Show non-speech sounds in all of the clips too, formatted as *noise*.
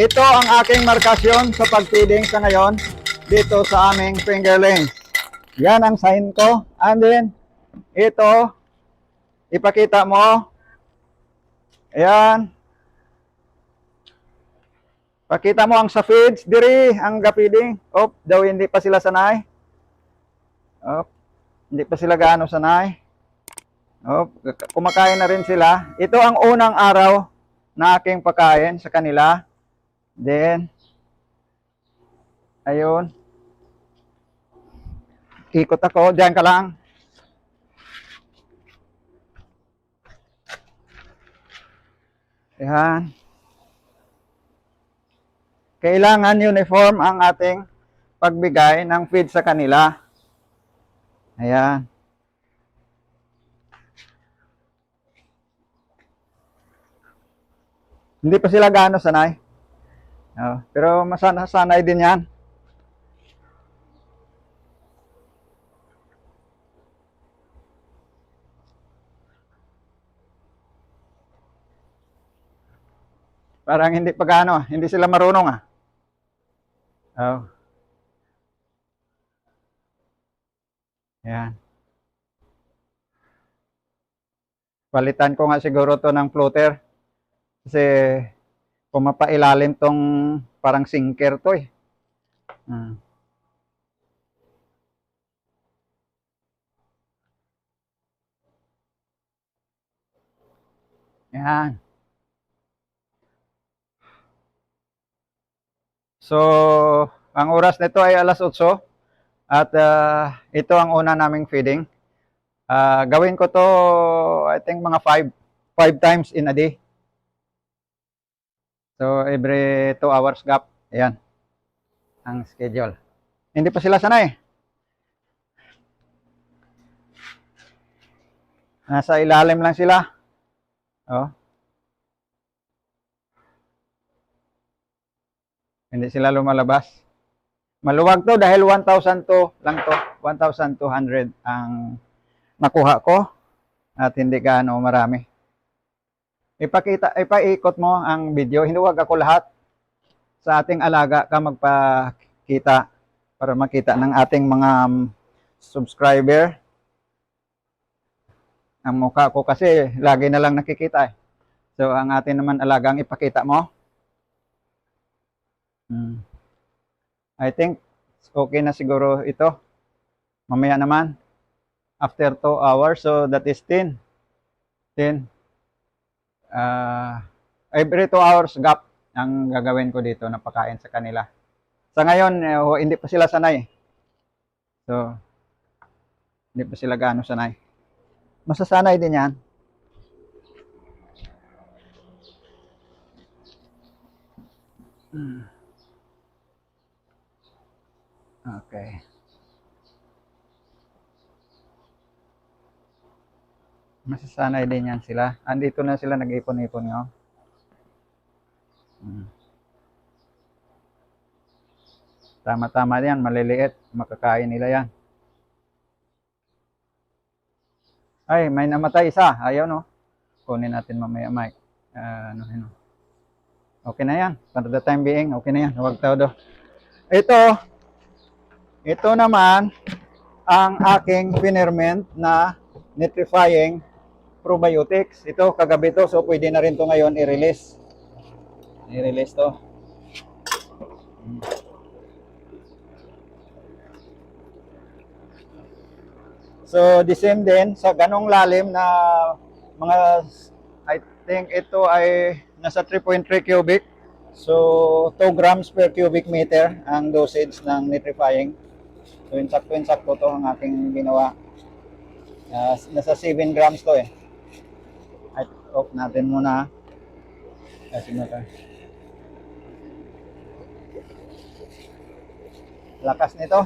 ito ang aking markasyon sa pag-feeding sa ngayon dito sa aming fingerlings. Yan ang sign ko. And then, ito, ipakita mo. Ayan. Pakita mo ang sa feeds, diri, ang gapiding. Op, daw hindi pa sila sanay. Op, hindi pa sila gaano sanay. Op, kumakain na rin sila. Ito ang unang araw na aking pakain sa kanila. Then, ayun. Ikot ako, diyan ka lang. Yan. Kailangan uniform ang ating pagbigay ng feed sa kanila. Ayan. Hindi pa sila gaano sanay. Oh, pero masana sanay din yan. Parang hindi pa gaano, ah. hindi sila marunong ah. Oh. Yan. Palitan ko nga siguro to ng floater. Kasi kung mapailalim tong parang sinker to eh. Hmm. Yan. So, ang oras nito ay alas 8 at ah, ito ang una naming feeding. Ah, gawin ko to I think mga 5 5 times in a day. So, every 2 hours gap. Ayan. Ang schedule. Hindi pa sila sanay. Nasa ilalim lang sila. Oh. Hindi sila lumalabas. Maluwag to dahil 1,000 to lang to. 1,200 ang nakuha ko. At hindi gaano marami. Ipakita, ipaikot mo ang video. Hindi wag ako lahat. Sa ating alaga ka magpakita para makita ng ating mga um, subscriber. Ang mukha ko kasi lagi na lang nakikita eh. So ang atin naman alagang ipakita mo. Hmm. I think okay na siguro ito. Mamaya naman after 2 hours so that is 10. 10 uh, every 2 hours gap ang gagawin ko dito na pakain sa kanila. Sa ngayon, oh, hindi pa sila sanay. So, hindi pa sila gaano sanay. Masasanay din yan. Hmm. Okay. Masasanay din yan sila. Andito na sila nag-ipon-ipon nga. Hmm. Tama-tama yan, maliliit. Makakain nila yan. Ay, may namatay isa. Ayaw, no? Kunin natin mamaya, Mike. Ah, ano, ano. Okay na yan. For the time being, okay na yan. Huwag todo. Ito, ito naman, ang aking pinerment na nitrifying probiotics. Ito, kagabi to. So, pwede na rin to ngayon i-release. I-release to. So, the same din, sa ganong lalim na mga, I think ito ay nasa 3.3 cubic. So, 2 grams per cubic meter ang dosage ng nitrifying. So, insakto-insakto to ang aking ginawa. Ah, nasa 7 grams to eh. Off natin muna. Kasi mo Lakas nito.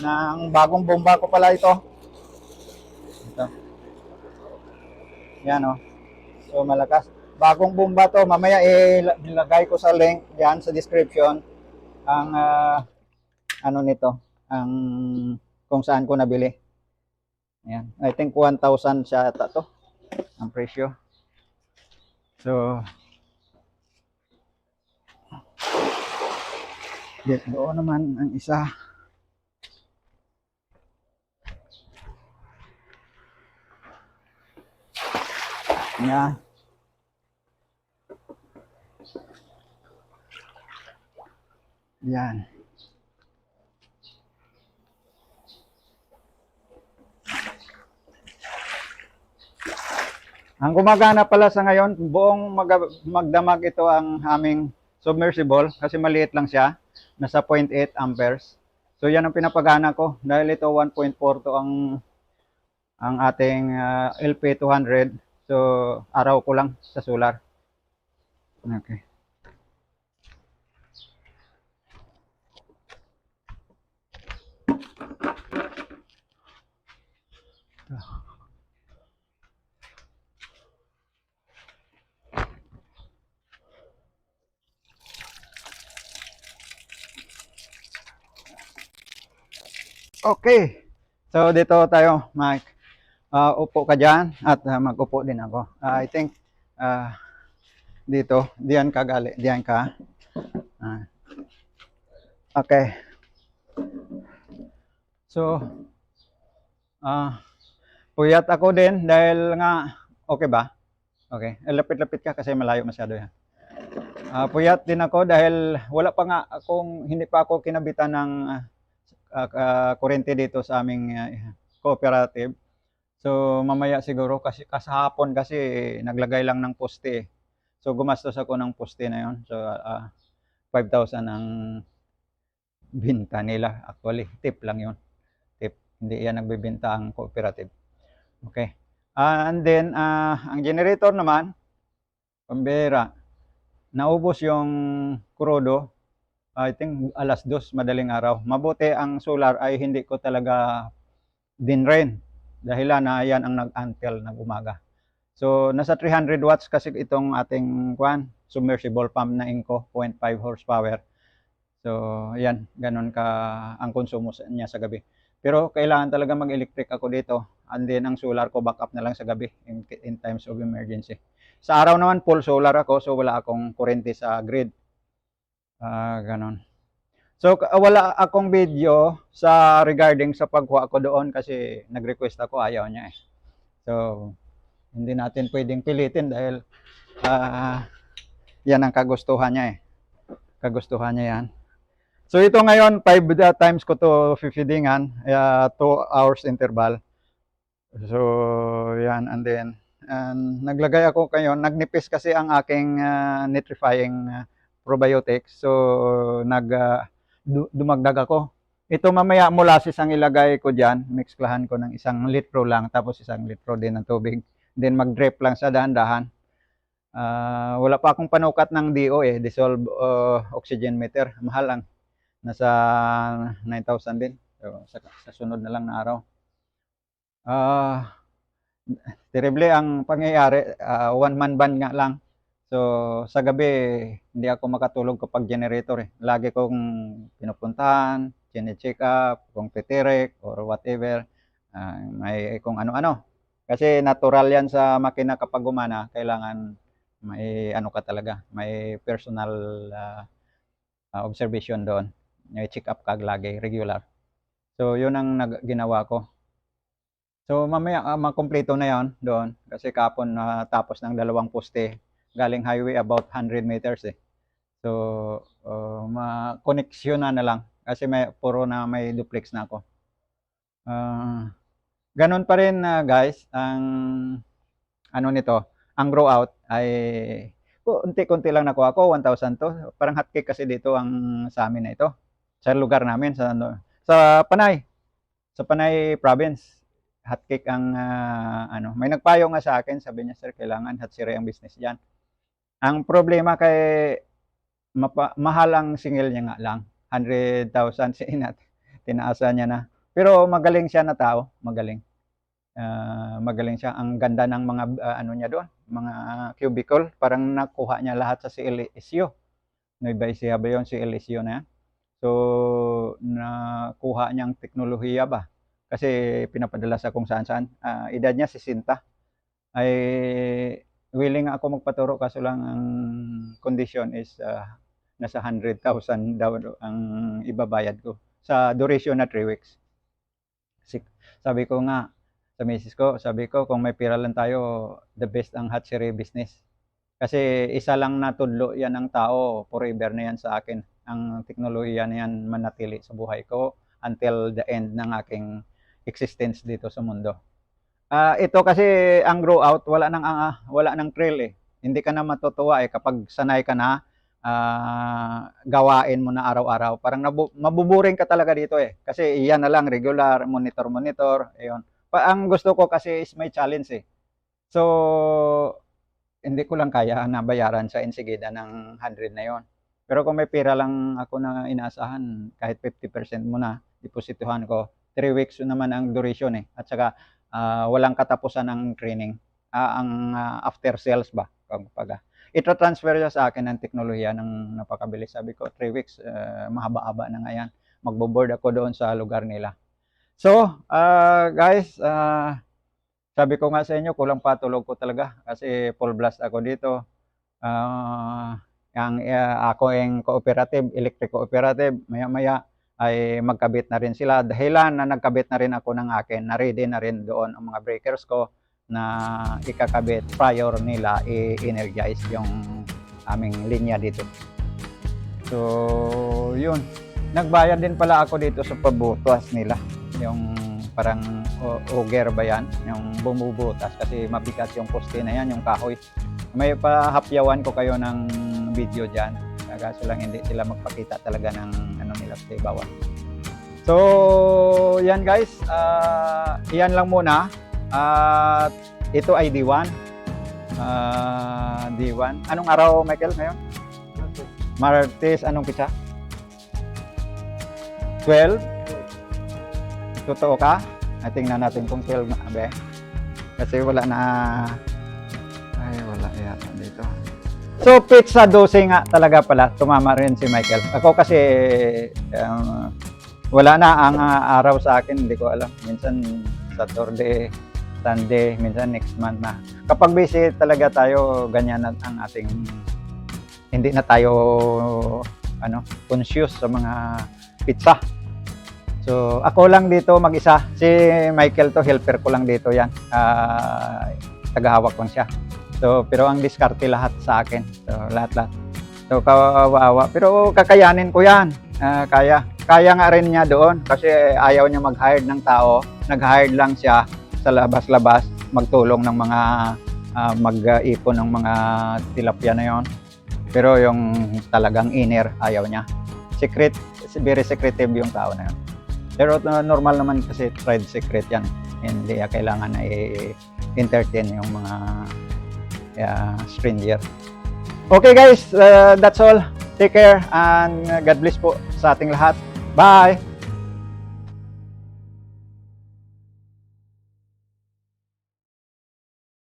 Ng bagong bomba ko pala ito. Ito. Yan oh. So malakas. Bagong bomba to. Mamaya ilagay ko sa link diyan sa description ang ah, ano nito, ang kung saan ko nabili. Ayan. I think 1,000 siya ata to. Ang presyo. So, Di- Doon naman ang isa. Yan. Yan. Ang gumagana pala sa ngayon, buong mag- magdamag ito ang aming submersible kasi maliit lang siya, nasa 0.8 amperes. So yan ang pinapagana ko dahil ito 1.4 to ang ang ating ah, LP200. So araw ko lang sa solar. Okay. Okay. So dito tayo, Mike. Ah, upo ka dyan at ah, mag-upo din ako. Ah, I think ah, dito, diyan ka gali, diyan ka. Ah. okay. So, ah, puyat ako din dahil nga, okay ba? Okay. Eh, Lapit-lapit ka kasi malayo masyado yan. Ah, puyat din ako dahil wala pa nga akong, hindi pa ako kinabitan ng ah, ah, ah, kurente dito sa aming ah, cooperative. So mamaya siguro kasi kasahapon kasi naglagay lang ng poste. eh. So gumastos ako ng poste na 'yon. So ah, 5,000 ang binta nila actually. Tip lang 'yon. Tip. Hindi yan nagbebenta ang cooperative. Okay. Ah, and then ah, ang generator naman pambera naubos yung kurodo I think alas dos madaling araw. Mabuti ang solar ay hindi ko talaga dinrain. Dahilan na yan ang nag-until ng umaga. So, nasa 300 watts kasi itong ating kwan, submersible pump na Inco, 0.5 horsepower. So, yan, ganun ka ang konsumo niya sa gabi. Pero kailangan talaga mag-electric ako dito. And then, ang solar ko backup na lang sa gabi in, in times of emergency. Sa araw naman, full solar ako, so wala akong kurente sa grid. Ah, ganon. So ka- wala akong video sa regarding sa pagkuha ko doon kasi nag-request ako ayaw niya eh. So hindi natin pwedeng pilitin dahil ah, yan ang kagustuhan niya eh. Kagustuhan niya yan. So ito ngayon 5 times ko to fifidingan, 2 hours interval. So yan and then and naglagay ako kayo, nagnipis kasi ang aking ah, nitrifying ah, probiotics. So nag du- dumagdag ako. Ito mamaya molasses ang ilagay ko diyan, mixklahan ko ng isang litro lang tapos isang litro din ng tubig. Then mag-drip lang sa dahan-dahan. Ah, wala pa akong panukat ng DO eh, dissolve uh, oxygen meter. Mahal lang. Nasa 9,000 din. So, sa, sa sunod na lang na araw. Ah, terrible ang pangyayari. Ah, one man band nga lang. So, sa gabi, hindi ako makatulog kapag generator eh. Lagi kong pinupuntahan, chine-check up, kung titirek or whatever. Ah, may kung ano-ano. Kasi natural yan sa makina kapag gumana, kailangan may ano ka talaga, may personal ah, ah, observation doon. May check up ka lagi, regular. So, yun ang nag- ginawa ko. So, mamaya uh, makompleto na yon doon. Kasi kapon na tapos ng dalawang poste, galing highway about 100 meters eh. So, uh, ma-connection na na lang. Kasi may, puro na may duplex na ako. Ah, ganun pa rin na guys, ang ano nito, ang grow out ay unti-kunti lang nakuha ko, 1,000 to. Parang hotcake kasi dito ang sa amin na ito. Sa lugar namin, sa, ano, sa Panay. Sa Panay province. Hotcake ang ah, ano. May nagpayo nga sa akin, sabi niya, sir, kailangan hatsiri ang business diyan. Ang problema kay mapa, mahal ang singil niya nga lang. 100,000 si Inat. Tinaasa niya na. Pero magaling siya na tao, magaling. Ah, magaling siya. Ang ganda ng mga ah, ano niya doon, mga cubicle, parang nakuha niya lahat sa CLSU. Nueva Ecija ba yun, CLSU na yan? So, nakuha niyang teknolohiya ba? Kasi pinapadala sa kung saan-saan. Ah, edad niya 60. Ay willing ako magpaturo kaso lang ang condition is ah, nasa 100,000 *laughs* daw ang ibabayad ko sa duration na 3 weeks. Sabi ko nga sa misis ko, sabi ko kung may pira lang tayo, the best ang hatchery business. Kasi isa lang na tudlo yan ang tao, forever na yan sa akin. Ang teknolohiya na yan manatili sa buhay ko until the end ng aking existence dito sa mundo. Ah, ito kasi ang grow out wala nang ah, wala nang trail eh. Hindi ka na matutuwa eh kapag sanay ka na ah, gawain mo na araw-araw. Parang nabu- mabuburing ka talaga dito eh. Kasi iyan na lang regular monitor monitor, ayun. Pa ang gusto ko kasi is may challenge eh. So hindi ko lang kaya na bayaran sa Ensigida ng 100 na yon. Pero kung may pera lang ako na inaasahan, kahit 50% muna, deposituhan ko, 3 weeks naman ang duration eh. At saka ah, walang katapusan ng training. Ah, ang ah, after sales ba? Kapag ito transfer niya sa akin ng teknolohiya ng napakabilis. Sabi ko, 3 weeks, ah, mahaba-haba na nga yan. Magbo-board ako doon sa lugar nila. So, ah, guys, ah, sabi ko nga sa inyo, kulang pa tulog ko talaga kasi full blast ako dito. Ah, ang ah, ako yung cooperative, electric cooperative, maya-maya ay magkabit na rin sila. Dahilan na nagkabit na rin ako ng akin, na ready na rin doon ang mga breakers ko na ikakabit prior nila i-energize yung aming linya dito. So, yun. Nagbayad din pala ako dito sa pabutas nila. Yung parang auger ba yan? Yung bumubutas kasi mabigat yung poste na yan, yung kahoy. May pahapyawan ko kayo ng video dyan. Kaso lang hindi sila magpakita talaga ng ano nila sa bawal. So, yan guys. Ah, yan lang muna. At ito ay D1. Ah, D1. Anong araw, Michael, ngayon? Martes, anong pizza? 12? Totoo ka? Ay, tingnan natin kung 12 na, abe. Kasi wala na... Ay, wala yata dito. So, pizza 12 nga talaga pala. Tumama rin si Michael. Ako kasi, um, wala na ang ah, araw sa akin. Hindi ko alam. Minsan, Saturday, Sunday, minsan next month na. Kapag busy talaga tayo, ganyan na ang ating hindi na tayo ano conscious sa mga pizza. So ako lang dito mag-isa. Si Michael to helper ko lang dito yan. Ah, tagahawak lang siya. So pero ang diskarte lahat sa akin. So lahat-lahat. So kawawa. Pero kakayanin ko yan. Ah, kaya. Kaya nga rin niya doon kasi ayaw niya mag-hire ng tao. Nag-hire lang siya sa labas-labas magtulong ng mga ah, mag-ipon ng mga tilapia na yon. Pero yung talagang inner, ayaw niya. Secret, very secretive yung tao na yun. Pero uh, normal naman kasi trade secret yan. Hindi ya kailangan na i-entertain yung mga uh, stranger. Okay guys, uh, that's all. Take care and God bless po sa ating lahat. Bye!